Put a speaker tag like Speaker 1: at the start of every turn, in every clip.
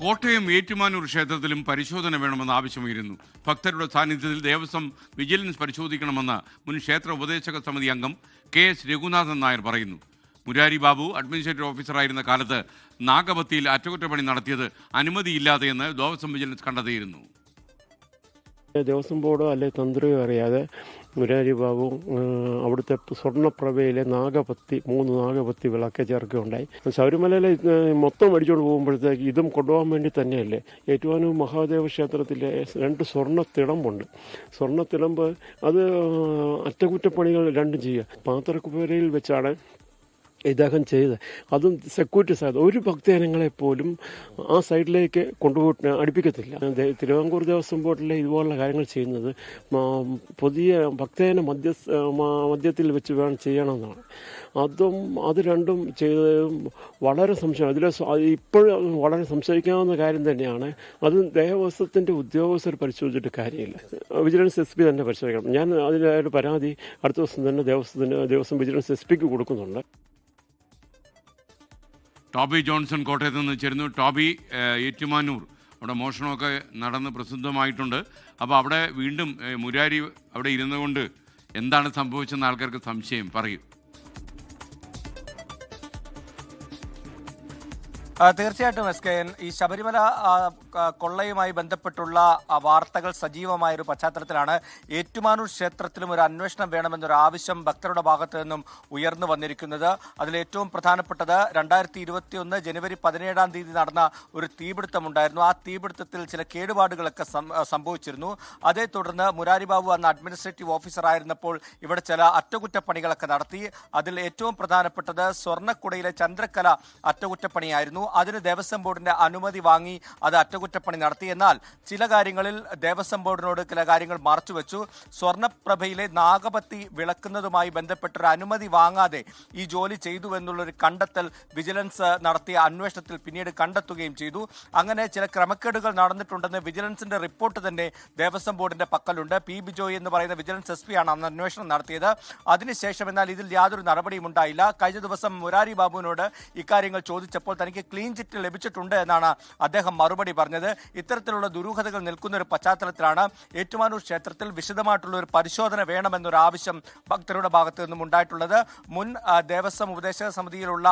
Speaker 1: കോട്ടയം ഏറ്റുമാനൂർ ക്ഷേത്രത്തിലും പരിശോധന വേണമെന്ന് ആവശ്യമുയരുന്നു. ഭക്തരുടെ സാന്നിധ്യത്തിൽ ദേവസ്വം വിജിലൻസ് പരിശോധിക്കണമെന്ന് മുൻ ക്ഷേത്ര ഉപദേശക സമിതി അംഗം കെ എസ് രഘുനാഥൻ നായർ പറയുന്നു. മുരാരി ബാബു അഡ്മിനിസ്ട്രേറ്റീവ് ഓഫീസറായിരുന്ന കാലത്ത് നാഗപത്തിയിൽ അറ്റകുറ്റപ്പണി നടത്തിയത് അനുമതിയില്ലാതെയെന്ന് ദേവസ്വം വിജിലൻസ് കണ്ടെത്തിയിരുന്നു.
Speaker 2: ദേവസ്വം ബോർഡോ അല്ലെ തന്ത്രിയോ അറിയാതെ മുരാരി ബാബു അവിടുത്തെ സ്വർണപ്രഭയിലെ നാഗപത്തി മൂന്ന് നാഗപത്തി വിളക്കെ ചേർക്കുകയുണ്ടായി. ശബരിമലയിലെ മൊത്തം അടിച്ചുകൊണ്ട് പോകുമ്പോഴത്തേക്ക് ഇതും കൊണ്ടുപോകാൻ വേണ്ടി തന്നെയല്ലേ? ഏറ്റവും മഹാദേവ ക്ഷേത്രത്തിലെ രണ്ട് സ്വർണ തിളമ്പുണ്ട് സ്വർണ തിളമ്പ് അത് അറ്റകുറ്റപ്പണികൾ രണ്ടും ചെയ്യുക. പാത്രക്കുപരയിൽ വെച്ചാണ് ഇദ്ദേഹം ചെയ്ത് അതും സെക്യൂരിറ്റി സൈഡ് ഒരു ഭക്തജനങ്ങളെ പോലും ആ സൈഡിലേക്ക് കൊണ്ടുപോയിട്ട് അടുപ്പിക്കത്തില്ല. തിരുവാങ്കൂർ ദേവസ്വം ബോർഡിലെ ഇതുപോലുള്ള കാര്യങ്ങൾ ചെയ്യുന്നത് പുതിയ ഭക്തജന മധ്യ മധ്യത്തിൽ വെച്ച് വേണം ചെയ്യണമെന്നാണ്. അതും അത് രണ്ടും ചെയ്തതും വളരെ സംശയം അതിലെ ഇപ്പോഴും വളരെ സംശയിക്കാവുന്ന കാര്യം തന്നെയാണ്. അത് ദേവസ്വത്തിന്റെ ഉദ്യോഗസ്ഥർ പരിശോധിച്ചിട്ട് കാര്യമില്ല. വിജിലൻസ് എസ് പി തന്നെ പരിശോധിക്കണം. ഞാൻ അതിനായിട്ട് പരാതി അടുത്ത ദിവസം തന്നെ ദേവസ്വത്തിന് ദേവസ്വം വിജിലൻസ് എസ് പിക്ക് കൊടുക്കുന്നുണ്ട്.
Speaker 1: ടോബി ജോൺസൺ കോട്ടയത്ത് നിന്ന് ചേരുന്നു. ടോബി ഏറ്റുമാനൂർ. അവിടെ മോഷണമൊക്കെ നടന്ന് പ്രസിദ്ധമായിട്ടുണ്ട്. അപ്പോൾ അവിടെ വീണ്ടും മുരാരി അവിടെ ഇരുന്നുകൊണ്ട് എന്താണ് സംഭവിച്ചെന്ന് ആൾക്കാർക്ക് സംശയം? പറയൂ.
Speaker 3: തീർച്ചയായിട്ടും എസ് കെ ഈ ശബരിമല കൊള്ളയുമായി ബന്ധപ്പെട്ടുള്ള വാർത്തകൾ സജീവമായ ഒരു പശ്ചാത്തലത്തിലാണ്. ഏറ്റുമാനൂർ ക്ഷേത്രത്തിലും ഒരു അന്വേഷണം വേണമെന്നൊരു ആവശ്യം ഭക്തരുടെ ഭാഗത്തു നിന്നും ഉയർന്നു വന്നിരിക്കുന്നത്. അതിൽ ഏറ്റവും പ്രധാനപ്പെട്ടത് രണ്ടായിരത്തി ഇരുപത്തി ഒന്ന് ജനുവരി പതിനേഴാം തീയതി നടന്ന ഒരു തീപിടുത്തമുണ്ടായിരുന്നു. ആ തീപിടുത്തത്തിൽ ചില കേടുപാടുകളൊക്കെ സംഭവിച്ചിരുന്നു. അതേ തുടർന്ന് മുരാരി ബാബു അന്ന് അഡ്മിനിസ്ട്രേറ്റീവ് ഓഫീസർ ആയിരുന്നപ്പോൾ ഇവിടെ ചില അറ്റകുറ്റപ്പണികളൊക്കെ നടത്തി. അതിൽ ഏറ്റവും പ്രധാനപ്പെട്ടത് സ്വർണക്കുടയിലെ ചന്ദ്രക്കല അറ്റകുറ്റപ്പണിയായിരുന്നു. അതിന് ദേവസ്വം ബോർഡിന്റെ അനുമതി വാങ്ങി അത് അറ്റകുറ്റപ്പണി നടത്തി. എന്നാൽ ചില കാര്യങ്ങളിൽ ദേവസ്വം ബോർഡിനോട് ചില കാര്യങ്ങൾ മറച്ചുവെച്ചു സ്വർണപ്രഭയിലെ നാഗപത്തി വിളക്കുന്നതുമായി ബന്ധപ്പെട്ടൊരു അനുമതി വാങ്ങാതെ ഈ ജോലി ചെയ്തു എന്നുള്ളൊരു കണ്ടെത്തൽ വിജിലൻസ് നടത്തിയ അന്വേഷണത്തിൽ പിന്നീട് കണ്ടെത്തുകയും ചെയ്തു. അങ്ങനെ ചില ക്രമക്കേടുകൾ നടന്നിട്ടുണ്ടെന്ന് വിജിലൻസിന്റെ റിപ്പോർട്ട് തന്നെ ദേവസ്വം ബോർഡിന്റെ പക്കലുണ്ട്. പി ബിജോയ് എന്ന് പറയുന്ന വിജിലൻസ് എസ് ആണ് അന്ന് അന്വേഷണം നടത്തിയത്. അതിനുശേഷം എന്നാൽ ഇതിൽ യാതൊരു നടപടിയും ഉണ്ടായില്ല. കഴിഞ്ഞ ദിവസം മുരാരി ബാബുവിനോട് ഇക്കാര്യങ്ങൾ ചോദിച്ചപ്പോൾ തനിക്ക് ക്ലീൻ ചിറ്റ് ലഭിച്ചിട്ടുണ്ട് എന്നാണ് അദ്ദേഹം മറുപടി പറഞ്ഞത്. ഇത്തരത്തിലുള്ള ദുരൂഹതകൾ നിൽക്കുന്ന ഒരു പശ്ചാത്തലത്തിലാണ് ഏറ്റുമാനൂർ ക്ഷേത്രത്തിൽ വിശദമായിട്ടുള്ള ഒരു പരിശോധന വേണമെന്നൊരു ആവശ്യം ഭക്തരുടെ ഭാഗത്തു നിന്നും ഉണ്ടായിട്ടുള്ളത്. മുൻ ദേവസ്വം ഉപദേശക സമിതിയിലുള്ള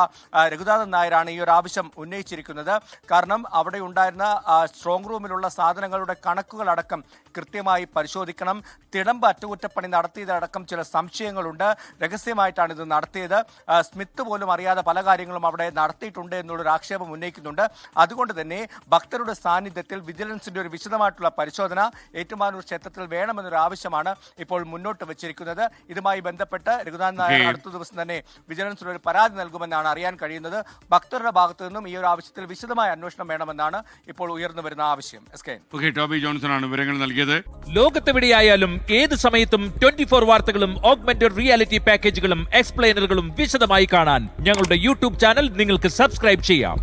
Speaker 3: രഘുനാഥൻ നായരാണ് ഈ ഒരു ആവശ്യം ഉന്നയിച്ചിരിക്കുന്നത്. കാരണം അവിടെ ഉണ്ടായിരുന്ന സ്ട്രോങ് റൂമിലുള്ള സാധനങ്ങളുടെ കണക്കുകളടക്കം കൃത്യമായി പരിശോധിക്കണം. തിടമ്പ് അറ്റകുറ്റപ്പണി നടത്തിയതടക്കം ചില സംശയങ്ങളുണ്ട്. രഹസ്യമായിട്ടാണ് ഇത് നടത്തിയത്. സ്മിത്ത് പോലും അറിയാതെ പല കാര്യങ്ങളും അവിടെ നടത്തിയിട്ടുണ്ട് എന്നുള്ളൊരു ആക്ഷേപം ഉന്നയിക്കുന്നുണ്ട്. അതുകൊണ്ട് തന്നെ ഭക്തരുടെ സാന്നിധ്യത്തിൽ വിജിലൻസിന്റെ ഒരു വിശദമായിട്ടുള്ള പരിശോധന ഏറ്റുമാനൂർ ക്ഷേത്രത്തിൽ വേണമെന്നൊരു ആവശ്യമാണ് ഇപ്പോൾ മുന്നോട്ട് വെച്ചിരിക്കുന്നത്. ഇതുമായി ബന്ധപ്പെട്ട് രഘുനാഥ് നായർ. അടുത്ത ദിവസം തന്നെ വിജിലൻസിന് ഒരു പരാതി നൽകുമെന്നാണ് അറിയാൻ കഴിയുന്നത്. ഭക്തരുടെ ഭാഗത്തു നിന്നും ഈ ഒരു ആവശ്യത്തിൽ വിശദമായ അന്വേഷണം വേണമെന്നാണ് ഇപ്പോൾ ഉയർന്നു വരുന്ന ആവശ്യം. S K.
Speaker 1: Okay Toby Johnson ആണ് വിവരങ്ങൾ നൽകിയത്.
Speaker 4: ലോകത്തെവിടെയായാലും ഏത് സമയത്തും ട്വന്റി ഫോർ വാർത്തകളും ഓഗ്മെന്റഡ് റിയാലിറ്റി പാക്കേജുകളും എക്സ്പ്ലെയിനറുകളും വിശദമായി കാണാൻ ഞങ്ങളുടെ യൂട്യൂബ് ചാനൽ നിങ്ങൾക്ക് സബ്സ്ക്രൈബ് ചെയ്യാം.